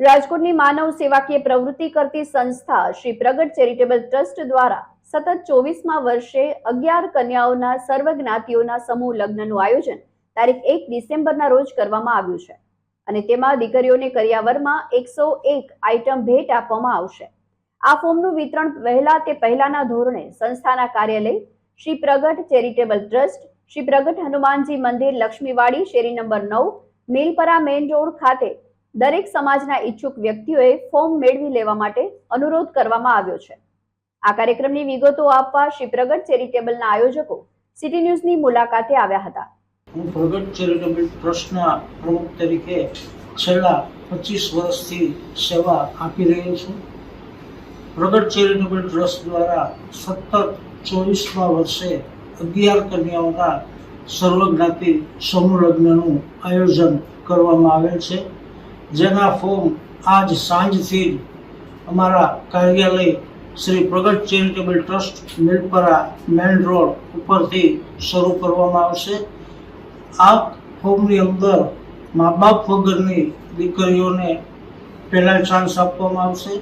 રાજકોટની માનવ સેવાકીય પ્રવૃત્તિ કરતી સંસ્થા શ્રી પ્રગટ ચેરિટેબલ ટ્રસ્ટ દ્વારા સતત ચોવીસમાં વર્ષે અગિયાર કન્યાઓના સર્વજ્ઞાતિઓના સમૂહ લગ્નનું આયોજન તારીખ એક ડિસેમ્બરના રોજ કરવામાં આવ્યું છે. અને તેમાં દીકરીઓને કરિયાવરમાં એકસો એક આઇટમ ભેટ આપવામાં આવશે. આ ફોર્મનું વિતરણ વહેલા તે પહેલાના ધોરણે સંસ્થાના કાર્યાલય, શ્રી પ્રગટ ચેરિટેબલ ટ્રસ્ટ, શ્રી પ્રગટ હનુમાનજી મંદિર, લક્ષ્મીવાડી, શેરી નંબર નવ, મિલપરા મેઇન રોડ ખાતે દરેક સમાજના ઈચ્છુક વ્યક્તિઓએ ફોર્મ મેળવી લેવા માટે અનુરોધ કરવામાં આવ્યો છે. આ કાર્યક્રમની વિગતો આપવા શ્રી પ્રગટ ચેરિટેબલના આયોજકો સિટી ન્યૂઝની મુલાકાતે આવ્યા હતા. હું પ્રગટ ચેરિટેબલ ટ્રસ્ટના પ્રમુખ તરીકે છેલ્લા પચીસ વર્ષથી સેવા આપી રહ્યો છું. પ્રગટ ચેરિટેબલ ટ્રસ્ટ દ્વારા સતત ચોવીસમા વર્ષે અગિયાર કન્યાઓના સર્વજ્ઞાતિ સમૂહ લગ્નનું આયોજન કરવામાં આવેલ છે. જેના ફોર્મ આજ સાંજથી જ અમારા કાર્યાલય Shri Pragat charitable trust Milpara main road ઉપરથી શરૂ કરવામાં આવશે. આ ફોર્મની અંદર મા બાપ વગરની દીકરીઓને પહેલા ચાન્સ આપવામાં આવશે.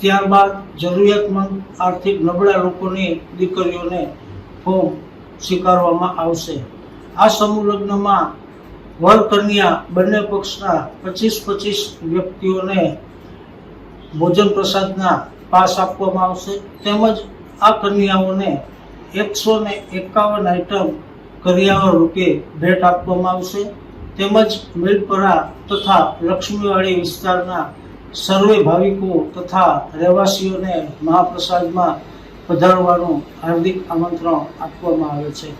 ત્યારબાદ જરૂરિયાતમંદ આર્થિક નબળા લોકોની દીકરીઓને ફોર્મ સ્વીકારવામાં આવશે. આ સમૂહ લગ્નમાં વર કન્યા બંને પક્ષના પચીસ પચીસ વ્યક્તિઓને ભોજન પ્રસાદના પાસ આપવામાં આવશે. તેમજ આ કન્યાઓને એકસો ને એકાવન આઇટમ કરિયાવર રૂપે ભેટ આપવામાં આવશે. તેમજ મિલપરા તથા લક્ષ્મીવાડી વિસ્તારના સર્વે ભાવિકો તથા રહેવાસીઓને મહાપ્રસાદમાં પધારવાનું હાર્દિક આમંત્રણ આપવામાં આવે છે.